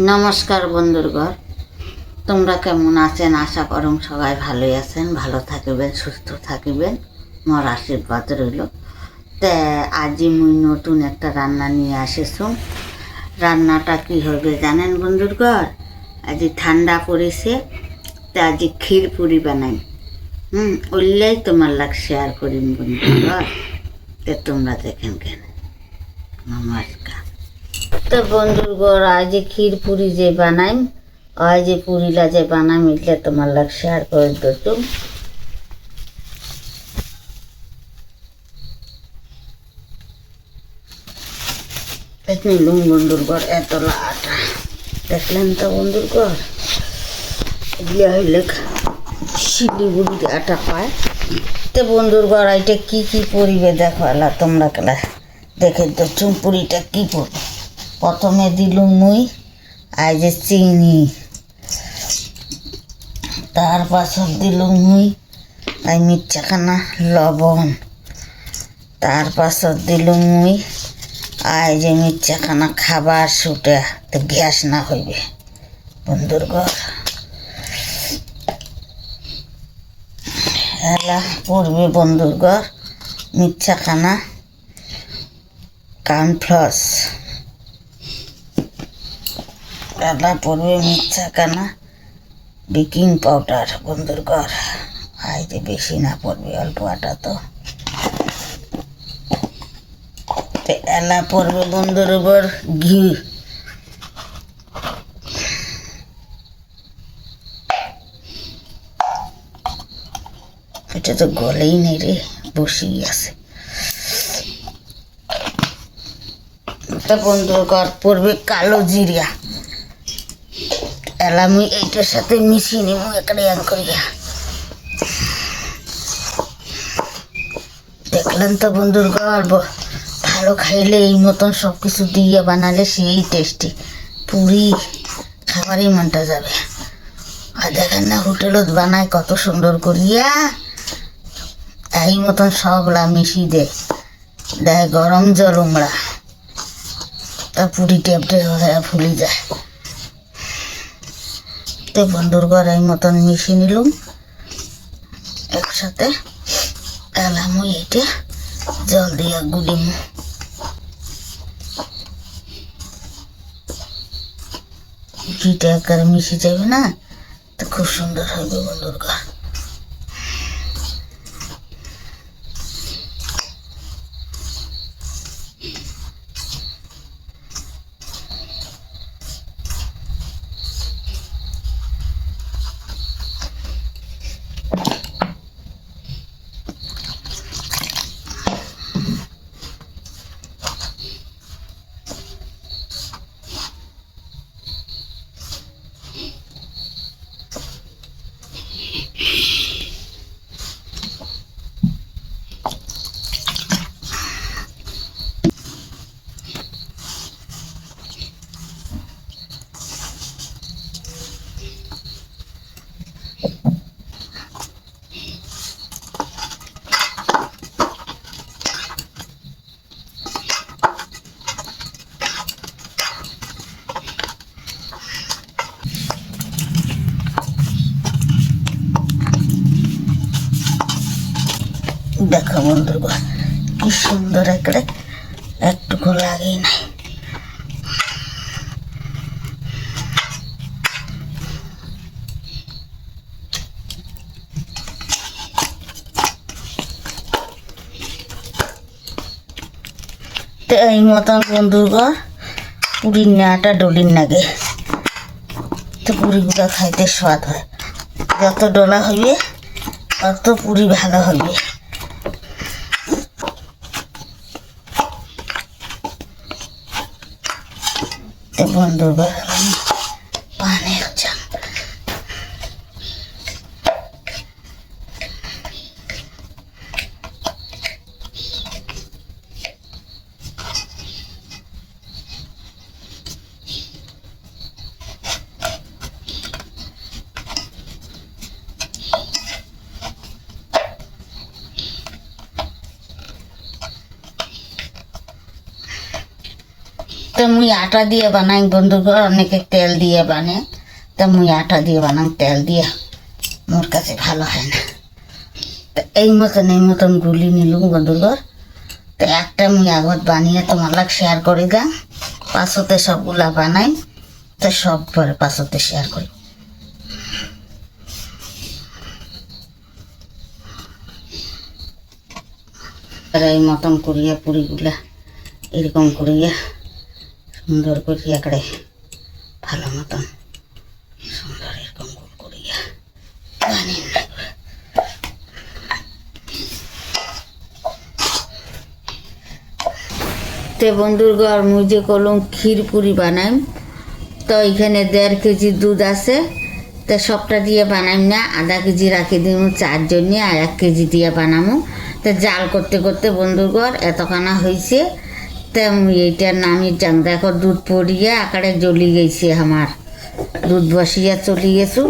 নমস্কার বন্ধুরগণ তোমরা কেমন আছেন? আশা করুন সবাই ভালোই আছেন, ভালো থাকিবেন, সুস্থ থাকিবেন। মোর আশীর্বাদ রইল। তে, আজি মুই নতুন একটা রান্না নিয়ে আসিছুম রান্নাটা কি হবে জানেন বন্ধুরগর আজি ঠান্ডা পড়েছে, তে আজি ক্ষীর পুরি বানাই। হুম ওইলাই তোমার লাগ শেয়ার করিম বন্ধুরগর তে তোমরা দেখেন কেন। নমস্কার। তো বন্ধুর আজ যে ক্ষীর পুরি যে বানাইম, আজ যে পুরিলা যে বানাম এটা তোমার লাগ শেয়ার করে দিতুম নিলুম বন্ধুর ঘর এতলা আটা দেখলেন তো বন্ধুর ঘর? এগুলো হইলে শিলিগুড়ির আটা পায়। তো বন্ধুর ঘর এটা কি কি পরিবে দেখো তোমরা কেলা দেখে তো চুমপুরিটা কি পড়বে প্রথমে দিলুম মুই আর যে চিনি। তার পাছত দিলুম মুই আর মির্চাখানা লবণ। তার পাছত দিলুম মুই, আই যে মির্চাখানা খাবার সুটা, তো গ্যাস না হইবে। বন্ধুর ঘর। এলা পড়বে বন্ধুর ঘর, মির্চাখানা, কানফ্লস। আদা পড়বে মির্চা কানা? বেকিং পাউডার, বন্ধুর ঘর। যে বেশি না পড়বে, অল্প আটা তো। এলা পড়বে বন্ধুর উপর, ঘি। এটা তো গলেই নেই রে, বসেই আছে। একটা বন্ধুর ঘর পড়বে কালো জিরিয়া। এলামি এইটার সাথে মিশিয়ে নিব, একটা এক করিয়া দেখলেন তো বন্ধুর ব- ভালো খাইলে এই মতন সব কিছু দিয়ে বানালে সেই টেস্টি পুরি খাবারই মনটা যাবে। আর দেখেন না হোটেলত বানায় কত সুন্দর করিয়া। এই মতন সবলা মিশিয়ে দেয় দেয় গরম জল, উমড়া। তা পুরি টেপটে হয়ে ফুলি যায়। বন্ধুর এই মতন মিশিয়ে নিলুম। একসাথে এলাম এটা জল দিয়া গুলিম। ঘিটা একবারে মিশে যাবে না, তো খুব সুন্দর হবে বন্ধুর ঘর দেখো বন্ধুর কি সুন্দর একড়ে একটুকু লাগেই নাই। এই মতন বন্ধুর পুরীর নেওয়াটা ডলির নাগে। তো পুরিগুলো খাইতে স্বাদ হয়। যত ডলা হইবে, তত পুরি ভালো হইবে। বন্ধুর ঘর আমি পানের চান তো মুই আটা দিয়ে বানাই বন্ধুগর অনেকে তেল দিয়ে বানে। তা মুই আটা দিয়ে বানাই তেল দিয়ে। মোর কাছে ভালো হয় না। তা এই মতন এই মতন গুলি নিলুম বন্ধুগর তো একটা মুই আগত বানিয়ে তোমার লাগ শেয়ার করে দাম। পাঁচশোতে সবগুলা বানাই, তো সব পরে পাঁচশোতে শেয়ার করি। এই মতন করিয়া, পুরিগুলা এরকম করিয়া সুন্দর করে ভালো মতন সুন্দর এরকম গোল করিয়া তে বন্ধুর ঘর মুই যে করলাম ক্ষীর পুরি বানাইম তো এখানে দেড় কেজি দুধ আছে। তো সবটা দিয়ে বানাইম না, আধা কেজি রাখি দিম চারজনে আর এক কেজি দিয়ে বানামো। তো জাল করতে করতে বন্ধুর ঘর এতখানা হয়েছে মুই এইটার নামি দেখো দুধ পড়িয়া আকারে জ্বলি গেছে আমার। দুধ বসিয়া চলি গেছু,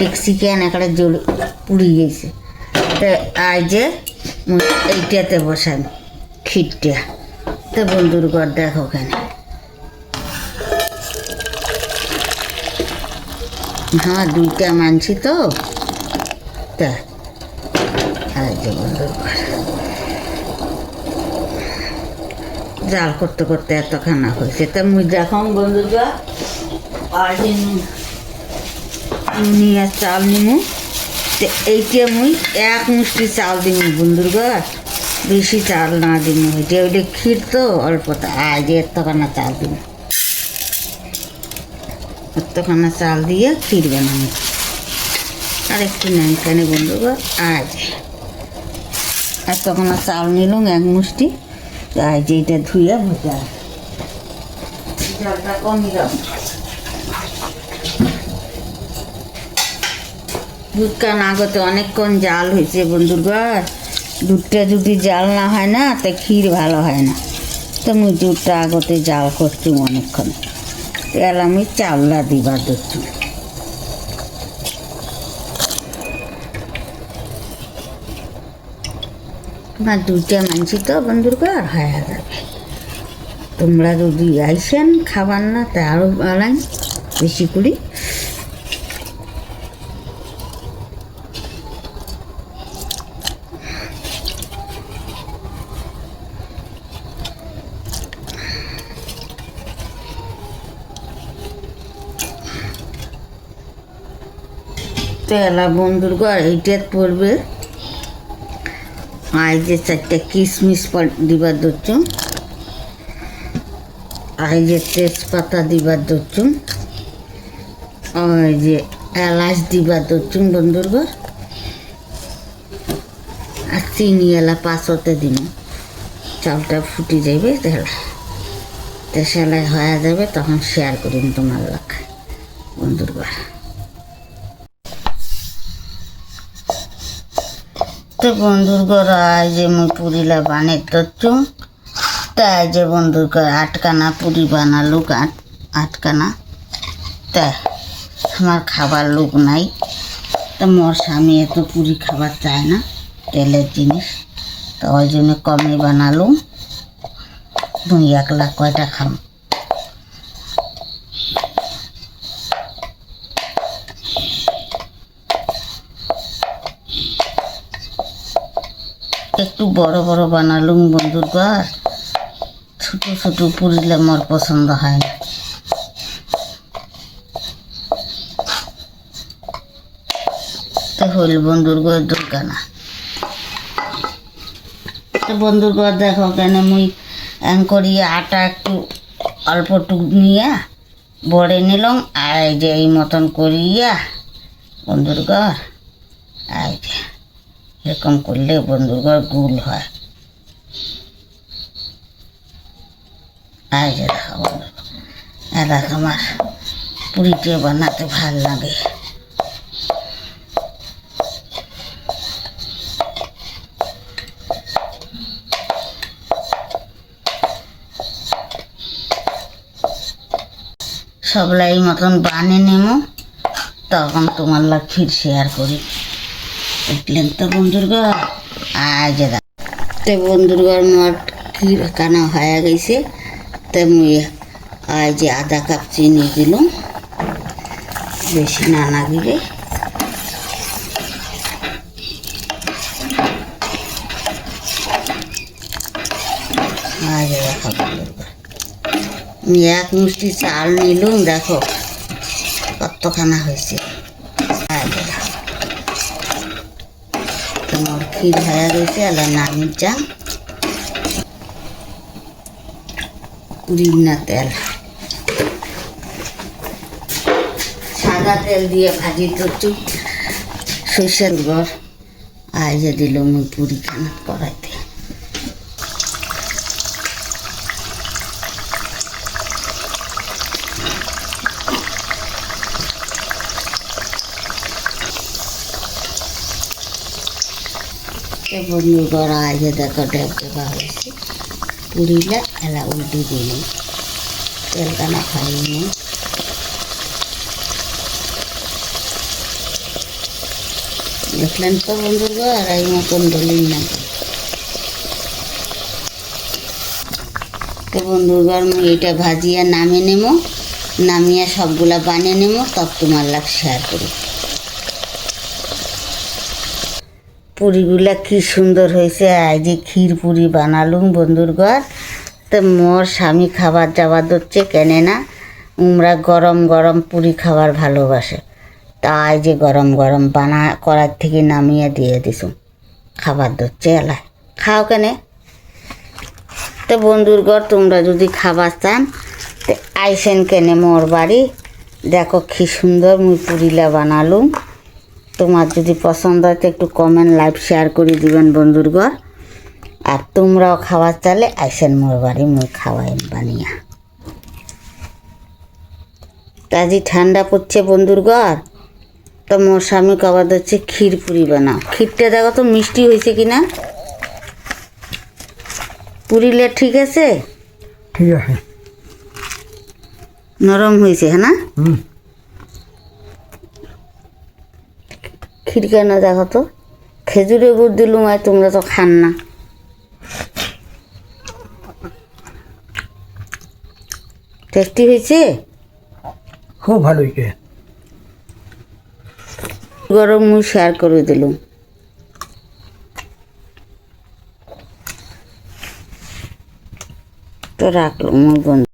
ডেক্সি ক্যান একারে জ্বলি, পুড়ি গেছে। তো আই যে এইটাতে বসান ক্ষীরটা। তো বন্ধুর ঘর দেখো কেন। হ্যাঁ দুইটা মানছি তো? তা এই যে বন্ধুর ঘর। জাল করতে করতে এতখানা হয়েছে। তা মুই দেখো বন্ধুর ঘর আর নুনি চাল নিমু এইটা মুই এক মুষ্টি চাল দিমু বন্ধুর বেশি চাল না দিমু। ওইটা ওইটা ক্ষীর তো অল্প আজ এতখানা চাল দিমু। এতখানা চাল দিয়ে ক্ষীর বানাবো আর একটু নেই কেন বন্ধুর আজ এতখানা চাল নিলাম এক মুষ্টি। আজ এইটা ধুয়ে ভুজা। জলটা কমই দাও দুধটা না করতে অনেকক্ষণ জাল হয়েছে বন্ধুর ঘর দুধটা যদি জাল না হয় না তা ক্ষীর ভালো হয় না। তো মুই দুধটা আগতে জাল করছি অনেকক্ষণ। এর আমি চাউলা দিবার দিচ্ছি আমার দুইটা মানছি তো, বন্ধুর ঘর হয়ে যাবে তোমরা যদি আইসেন, খাবার না, তা আরও বানাই, বেশি করি। তেলা বন্ধুর ঘর এইটাত পড়বে। এই যে চারটে কিশমিশ দিবার আর এই যে তেজপাতা দিবার আর এই যে এলাচ দিবার দচ্ছুম বন্ধুর। ঘর আর চিনি এলা পাঁচতে দিন চালটা ফুটি যাবে তেলা তে সেলাই হয়ে যাবে, তখন শেয়ার করিম তোমার লাখ বন্ধুর। তো বন্ধুর ঘর আজ মুই পুরিলা বানের দচ্ছু তাই যে বন্ধুর ঘর আটকানা পুরি বানালুক, আট আটকানা তাই আমার খাবার লোক নাই। তো মোর স্বামী এত পুরি খাবার চায় না, তেলের জিনিস। তো ওই জন্য কমে বানালুম। দুই এক লাখ কয়টা খাম? একটু বড় বড় বানালুম বন্ধুর ঘর। ছোট ছোট পুরিলে আমার পছন্দ হয় না। হইল বন্ধুর ঘর দুর্গানা। তো বন্ধুর ঘর দেখো কেন মুই এন করিয়ে আটা একটু অল্প টুক নিয়ে বড়ে নিলাম আর যে এই মতন করিয়া বন্ধুর ঘর। এই যে এরকম করলে বন্ধুর ঘর গুল হয়। এই যে দেখো বন্ধু এ আমার পুরিটা বানাতে ভালো লাগে। সবলাই মতন বানিয়ে নেব, তখন তোমার লাগ ফির শেয়ার করি। দেখলেন তো বন্ধুর ঘর আজ তো বন্ধুর ঘর মোট ক্ষীর কানা হয়ে গেছে? তো মুই যে আধা কাপ চিনি দিলাম। বেশি না না দিলে বন্ধুরা, এক মুষ্টি চাল নিলুম দেখো কতখানা হয়েছে আর এই দেখো। তোমার ক্ষীর রয়েছে আলা নামির চা পুরি না তেল। সাদা তেল দিয়ে ভাজি করছু সরষের গড়। আইজা দিল মুই পুরি খানা করাইতে তো বন্ধু ঘর আগে দেখো ডেবা হয়েছে। পুরিলা এলা উল্টি দিল তেল কানা খাইনি দেখলেন তো বন্ধুর ঘর এই মতন দলিল না তো বন্ধুর মুই এটা ভাজিয়া নামে নেব নামিয়া সবগুলা বানিয়ে নেব তব তোমার লাগ শেয়ার করি পুরিগুলা কি সুন্দর হয়েছে। আজ যে ক্ষীর পুরি বানালুম বন্ধুর ঘর তো মোর স্বামী খাবার যাবার ধরছে, কেনে না? উমরা গরম গরম পুরি খাবার ভালোবাসে। তাই যে গরম গরম বানা, করার থেকে নামিয়ে দিয়ে দিছু খাবার দিচ্ছে এলায় খাও কেনে? তো বন্ধুর ঘর তোমরা যদি খাবার চান, তো আইসেন কেনে মোর বাড়ি। দেখো কি সুন্দর মুই পুরিলা বানালুম। তোমার যদি পছন্দ হয় তো একটু কমেন্ট লাইভ শেয়ার করে দিবেন বন্ধুর ঘর। আর তোমরাও খাবার চালে আইসেন মোর বাড়ি মুই খাওয়াই বানিয়া। তাজি ঠান্ডা পড়ছে বন্ধুর ঘর তো মোর স্বামী খাবার হচ্ছে ক্ষীর পুরি বানাও। ক্ষীরটা দেখো তো মিষ্টি হয়েছে কি না পুরিলে ঠিক আছে? ঠিক আছে। নরম হয়েছে হ্যাঁ না? ক্ষীর দেখো তো। খেজুরে গুড় দিলুম আর তোমরা তো খান না। টেস্টি হয়েছে? খুব ভালো হয়েছে। গরম মুই শেয়ার করে দিলুম। তো রাখলাম মোর বন্ধু।